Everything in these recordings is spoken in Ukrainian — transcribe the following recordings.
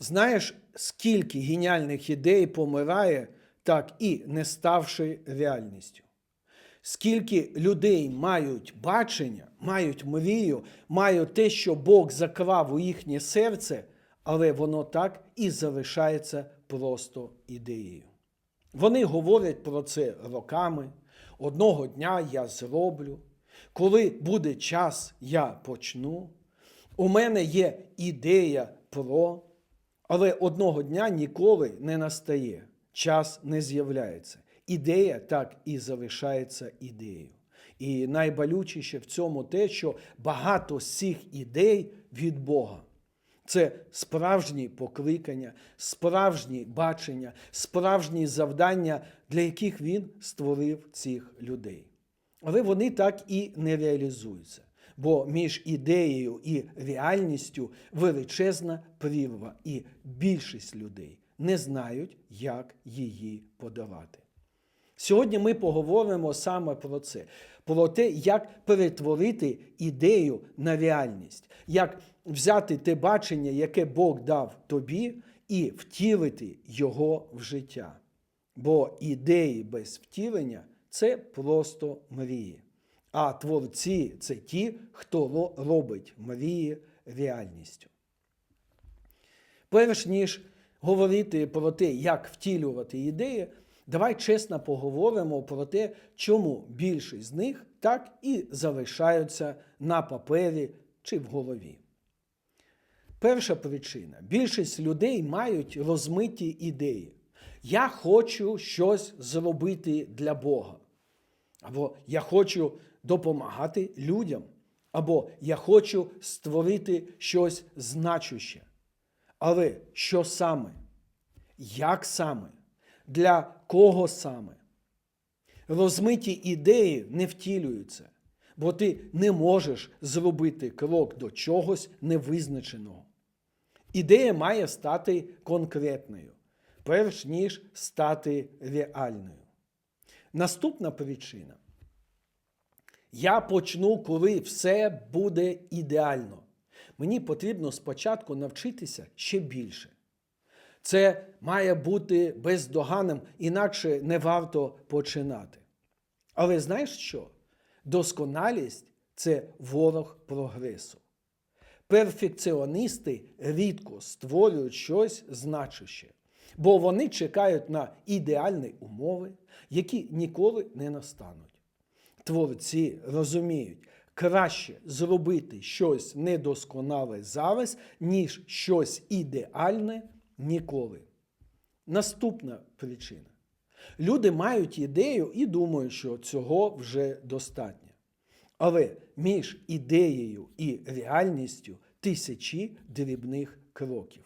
Знаєш, скільки геніальних ідей помирає, так і не ставши реальністю. Скільки людей мають бачення, мають мрію, мають те, що Бог заклав у їхнє серце, але воно так і залишається просто ідеєю. Вони говорять про це роками. Одного дня я зроблю. Коли буде час, я почну. У мене є ідея про, але одного дня ніколи не настає, час не з'являється. Ідея так і залишається ідеєю. І найболючіше в цьому те, що багато з цих ідей від Бога. Це справжні покликання, справжні бачення, справжні завдання, для яких він створив цих людей. Але вони так і не реалізуються. Бо між ідеєю і реальністю величезна прірва, і більшість людей не знають, як її подолати. Сьогодні ми поговоримо саме про це, про те, як перетворити ідею на реальність, як взяти те бачення, яке Бог дав тобі, і втілити його в життя. Бо ідеї без втілення це просто мрії. А творці це ті, хто робить мрії реальністю. Перш ніж говорити про те, як втілювати ідеї, давай чесно поговоримо про те, чому більшість з них так і залишаються на папері чи в голові. Перша причина: більшість людей мають розмиті ідеї. Я хочу щось зробити для Бога. Або я хочу допомагати людям. Або я хочу створити щось значуще. Але що саме? Як саме? Для кого саме? Розмиті ідеї не втілюються, бо ти не можеш зробити крок до чогось невизначеного. Ідея має стати конкретною, перш ніж стати реальною. Наступна причина. Я почну, коли все буде ідеально. Мені потрібно спочатку навчитися ще більше. Це має бути бездоганним, інакше не варто починати. Але знаєш що? Досконалість це ворог прогресу. Перфекціоністи рідко створюють щось значуще, бо вони чекають на ідеальні умови, які ніколи не настануть. Творці розуміють, краще зробити щось недосконале зараз, ніж щось ідеальне ніколи. Наступна причина. Люди мають ідею і думають, що цього вже достатньо. Але між ідеєю і реальністю тисячі дрібних кроків,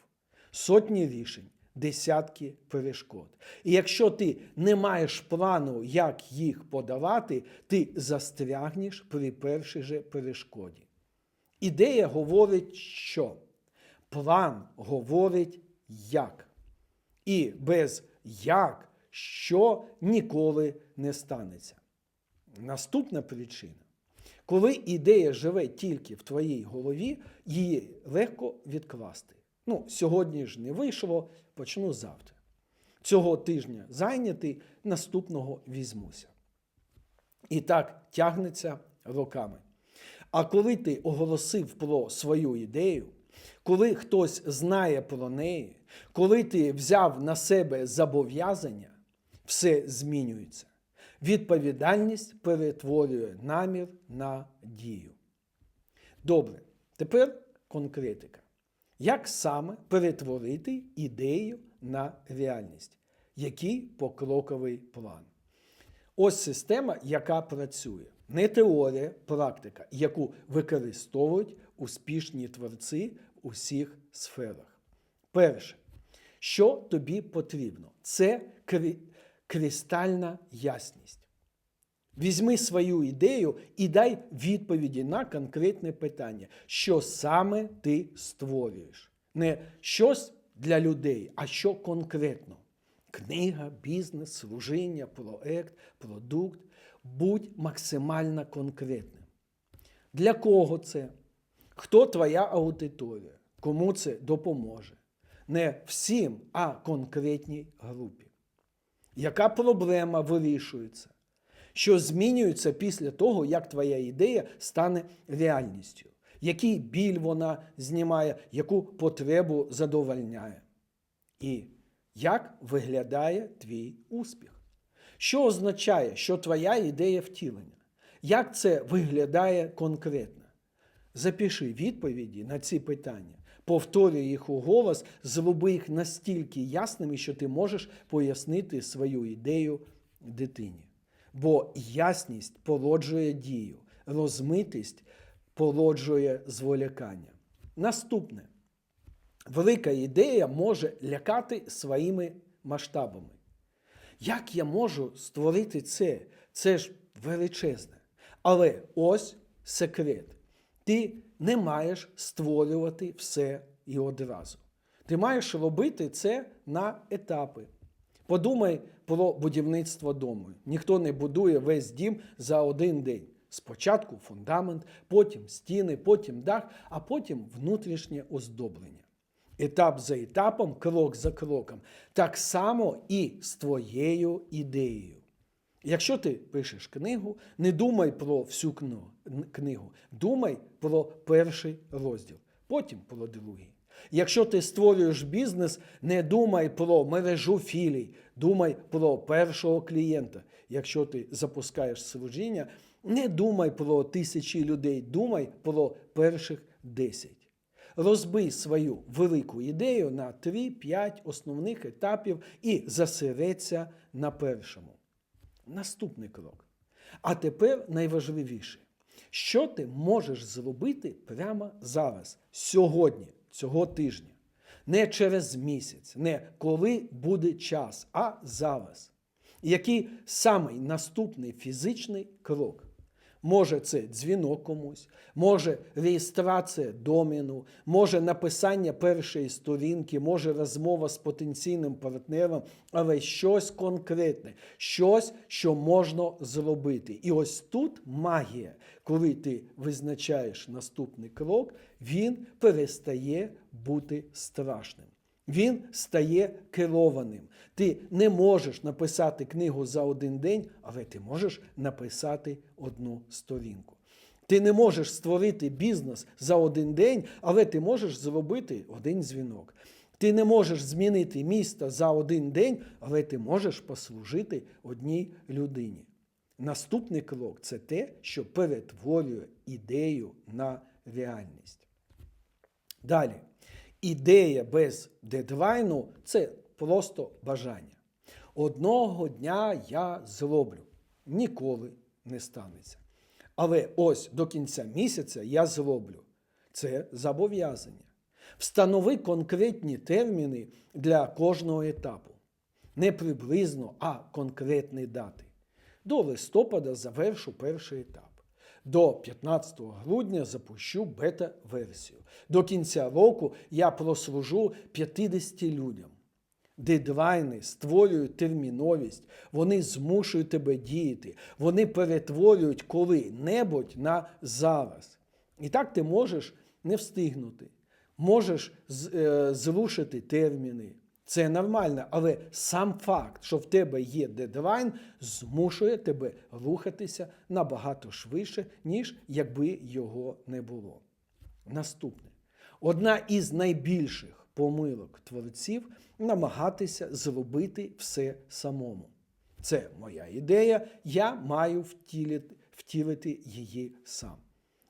сотні рішень, десятки перешкод. І якщо ти не маєш плану, як їх подавати, ти застрягнеш при першій же перешкоді. Ідея говорить, що план говорить як. І без як, що ніколи не станеться. Наступна причина. Коли ідея живе тільки в твоїй голові, її легко відкласти. Ну, сьогодні ж не вийшло, почну завтра. Цього тижня зайнятий, наступного візьмуся. І так тягнеться роками. А коли ти оголосив про свою ідею, коли хтось знає про неї, коли ти взяв на себе зобов'язання, все змінюється. Відповідальність перетворює намір на дію. Добре, тепер конкретика. Як саме перетворити ідею на реальність? Який покроковий план? Ось система, яка працює. Не теорія, практика, яку використовують успішні творці в усіх сферах. Перше, що тобі потрібно? Це кристальна ясність. Візьми свою ідею і дай відповіді на конкретне питання, що саме ти створюєш. Не щось для людей, а що конкретно. Книга, бізнес, служіння, проект, продукт. Будь максимально конкретним. Для кого це? Хто твоя аудиторія? Кому це допоможе? не всім, а конкретній групі. Яка проблема вирішується? Що змінюється після того, як твоя ідея стане реальністю? Який біль вона знімає, яку потребу задовольняє? І як виглядає твій успіх? Що означає, що твоя ідея втілення? Як це виглядає конкретно? Запиши відповіді на ці питання, повторюй їх у голос, зроби їх настільки ясними, що ти можеш пояснити свою ідею дитині. Бо ясність породжує дію, розмитість породжує зволікання. Наступне. Велика ідея може лякати своїми масштабами. Як я можу створити це? Це ж величезне. Але ось секрет. Ти не маєш створювати все і одразу. Ти маєш робити це на етапи. Подумай про будівництво дому. Ніхто не будує весь дім за один день. Спочатку фундамент, потім стіни, потім дах, а потім внутрішнє оздоблення. Етап за етапом, крок за кроком. Так само і з твоєю ідеєю. Якщо ти пишеш книгу, не думай про всю книгу, думай про перший розділ, потім про другий. Якщо ти створюєш бізнес, не думай про мережу філій, думай про першого клієнта. Якщо ти запускаєш служіння, не думай про тисячі людей, думай про перших десять. Розбий свою велику ідею на 3-5 основних етапів і засереться на першому. Наступний крок. А тепер найважливіше, що ти можеш зробити прямо зараз, сьогодні, цього тижня. Не через місяць, не коли буде час, а зараз. Який самий наступний фізичний крок? Може, це дзвінок комусь, може реєстрація домену, може написання першої сторінки, може розмова з потенційним партнером, але щось конкретне, щось, що можна зробити. І ось тут магія, коли ти визначаєш наступний крок, він перестає бути страшним. Він стає керованим. Ти не можеш написати книгу за один день, але ти можеш написати одну сторінку. Ти не можеш створити бізнес за один день, але ти можеш зробити один дзвінок. Ти не можеш змінити місто за один день, але ти можеш послужити одній людині. Наступний крок це те, що перетворює ідею на реальність. Далі. Ідея без дедлайну це просто бажання. Одного дня я зроблю. Ніколи не станеться. Але ось до кінця місяця я зроблю. Це зобов'язання. Встанови конкретні терміни для кожного етапу. Не приблизно, а конкретні дати. До листопада завершу перший етап. До 15 грудня запущу бета-версію. До кінця року я прослужу 50 людям. Дедлайни створюють терміновість, вони змушують тебе діяти, вони перетворюють коли-небудь на зараз. І так ти можеш не встигнути, можеш е, зрушити терміни. Це нормально, але сам факт, що в тебе є дедлайн, змушує тебе рухатися набагато швидше, ніж якби його не було. Наступне. Одна із найбільших помилок творців намагатися зробити все самому. Це моя ідея, я маю втілити, втілити її сам.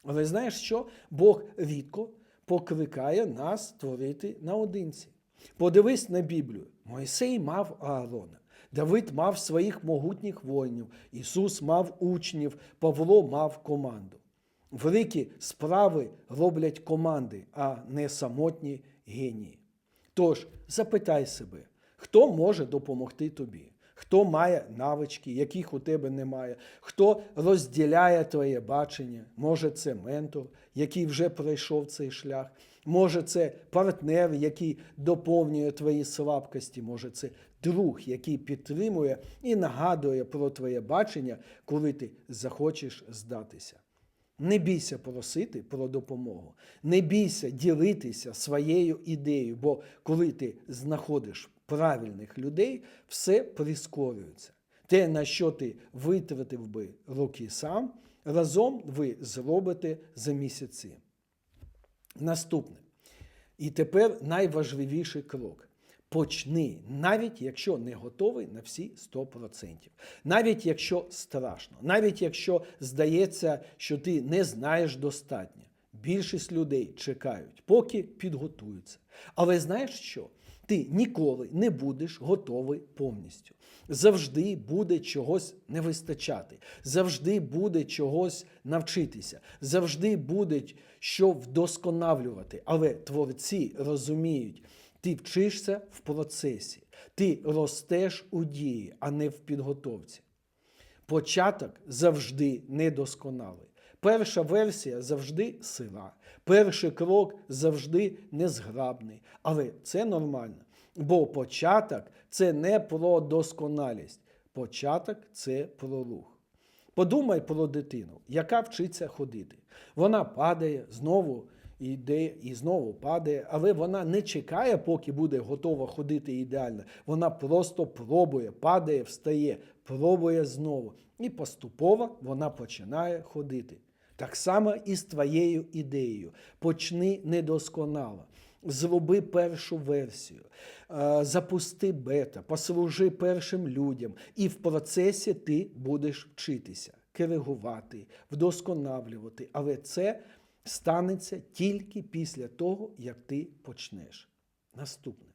Але знаєш що? Бог рідко покликає нас творити наодинці. Подивись на Біблію. Мойсей мав Аарона, Давид мав своїх могутніх воїнів, Ісус мав учнів, Павло мав команду. Великі справи роблять команди, а не самотні генії. Тож запитай себе, хто може допомогти тобі? Хто має навички, яких у тебе немає, хто розділяє твоє бачення? Може, це ментор, який вже пройшов цей шлях, може, це партнер, який доповнює твої слабкості, може, це друг, який підтримує і нагадує про твоє бачення, коли ти захочеш здатися. Не бійся просити про допомогу, не бійся ділитися своєю ідеєю, бо коли ти знаходиш правильних людей, все прискорюється. Те, на що ти витратив би роки сам, разом ви зробите за місяці. Наступне. І тепер найважливіший крок. Почни, навіть якщо не готовий на всі 100%. Навіть якщо страшно, навіть якщо здається, що ти не знаєш достатньо. Більшість людей чекають, поки підготуються. Але знаєш що? Ти ніколи не будеш готовий повністю. Завжди буде чогось не вистачати, завжди буде чогось навчитися, завжди буде що вдосконалювати. Але творці розуміють, ти вчишся в процесі, ти ростеш у дії, а не в підготовці. Початок завжди недосконалий. Перша версія завжди сира. Перший крок завжди незграбний. Але це нормально. Бо початок це не про досконалість. Початок це про рух. Подумай про дитину, яка вчиться ходити. Вона падає, знову йде і знову падає, але вона не чекає, поки буде готова ходити ідеально. Вона просто пробує, падає, встає, пробує знову. І поступово вона починає ходити. Так само і з твоєю ідеєю. Почни недосконало. Зроби першу версію, е, запусти бета, послужи першим людям, і в процесі ти будеш вчитися, коригувати, вдосконалювати. Але це станеться тільки після того, як ти почнеш. Наступне.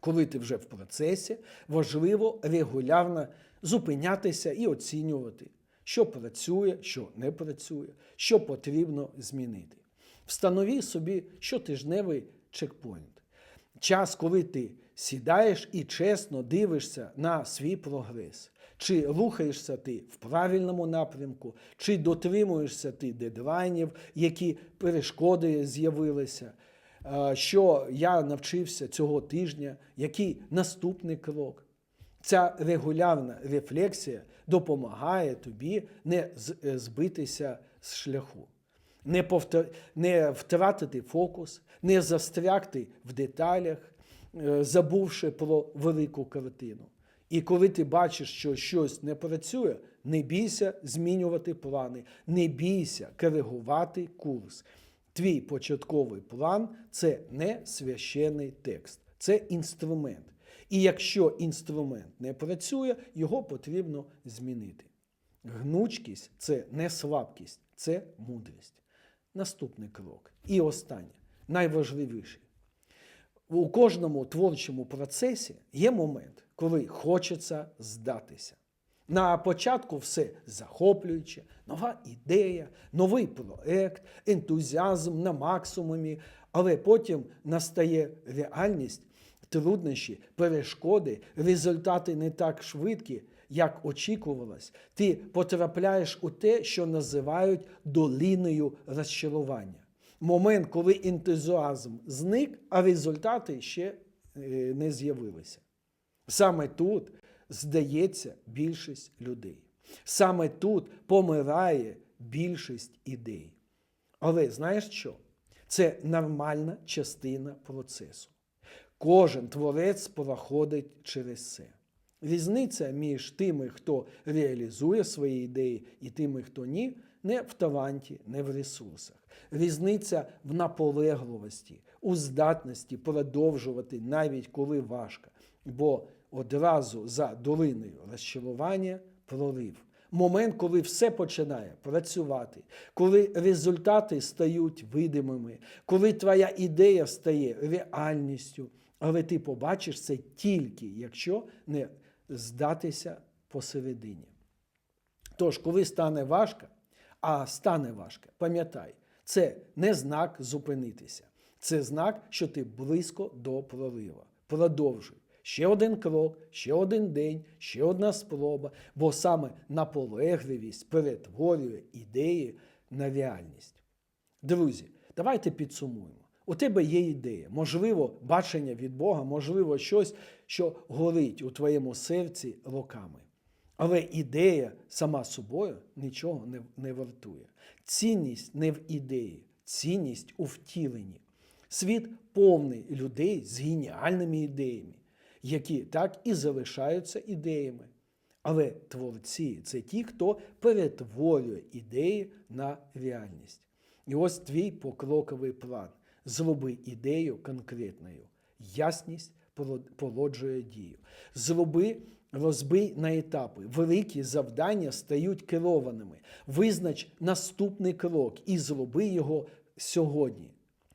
Коли ти вже в процесі, важливо регулярно зупинятися і оцінювати, що працює, що не працює, що потрібно змінити. Встанови собі щотижневий чекпоінт. Час, коли ти сідаєш і чесно дивишся на свій прогрес. Чи рухаєшся ти в правильному напрямку, чи дотримуєшся ти дедлайнів, які перешкоди з'явилися, що я навчився цього тижня, який наступний крок. Ця регулярна рефлексія допомагає тобі не е, збитися з шляху, не, повтор... не втратити фокус, не застрягти в деталях, е, забувши про велику картину. І коли ти бачиш, що щось не працює, не бійся змінювати плани, не бійся коригувати курс. Твій початковий план це не священний текст, це інструмент. І якщо інструмент не працює, його потрібно змінити. Гнучкість це не слабкість, це мудрість. Наступний крок. І останнє, найважливіший. У кожному творчому процесі є момент, коли хочеться здатися. На початку все захоплююче, нова ідея, новий проект, ентузіазм на максимумі, але потім настає реальність, труднощі, перешкоди, результати не так швидкі, як очікувалось. Ти потрапляєш у те, що називають долиною розчарування. Момент, коли ентузіазм зник, а результати ще е, не з'явилися. Саме тут здається більшість людей. Саме тут помирає більшість ідей. Але знаєш що? Це нормальна частина процесу. Кожен творець проходить через це. Різниця між тими, хто реалізує свої ідеї, і тими, хто ні, не в таланті, не в ресурсах. Різниця в наполегливості, у здатності продовжувати навіть коли важко. Бо одразу за долиною розчарування прорив. Момент, коли все починає працювати, коли результати стають видимими, коли твоя ідея стає реальністю, але ти побачиш це тільки, якщо не здатися посередині. Тож, коли стане важко, а стане важко, пам'ятай, це не знак зупинитися, це знак, що ти близько до прорива. Продовжуй. Ще один крок, ще один день, ще одна спроба, бо саме наполегливість перетворює ідеї на реальність. Друзі, давайте підсумуємо. У тебе є ідея, можливо, бачення від Бога, можливо, щось, що горить у твоєму серці роками. Але ідея сама собою нічого не, не вартує. Цінність не в ідеї, цінність у втіленні. Світ повний людей з геніальними ідеями, які так і залишаються ідеями. Але творці це ті, хто перетворює ідеї на реальність. І ось твій покроковий план. Зроби ідею конкретною. Ясність породжує дію. Зроби, розбий на етапи. Великі завдання стають керованими. Визнач наступний крок і зроби його сьогодні.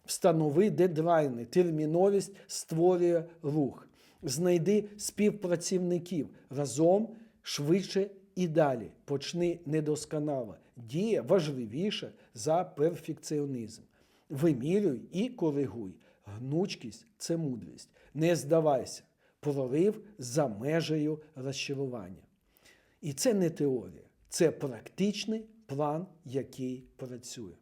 Встанови дедлайни, терміновість створює рух. Знайди співпрацівників разом швидше і далі. Почни недосконало. Дія важливіша за перфекціонізм. Вимірюй і коригуй. Гнучкість це мудрість. Не здавайся. Прорив за межею розчарування. І це не теорія, це практичний план, який працює.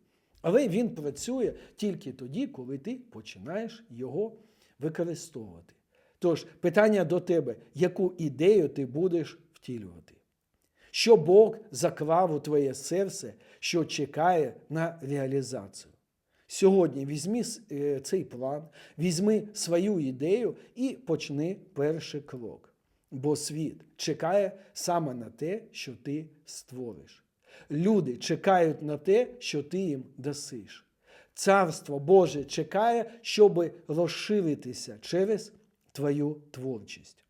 Але він працює тільки тоді, коли ти починаєш його використовувати. Тож, питання до тебе: яку ідею ти будеш втілювати? Що Бог заклав у твоє серце, що чекає на реалізацію? Сьогодні візьми е, цей план, візьми свою ідею і почни перший крок. Бо світ чекає саме на те, що ти створиш. Люди чекають на те, що ти їм дасиш. Царство Боже чекає, щоб розширитися через твою творчість.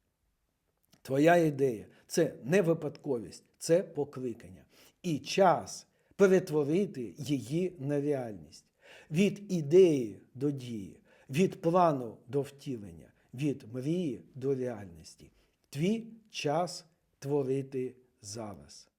Твоя ідея це не випадковість, це покликання. І час перетворити її на реальність. Від ідеї до дії, від плану до втілення, від мрії до реальності. Твій час творити зараз.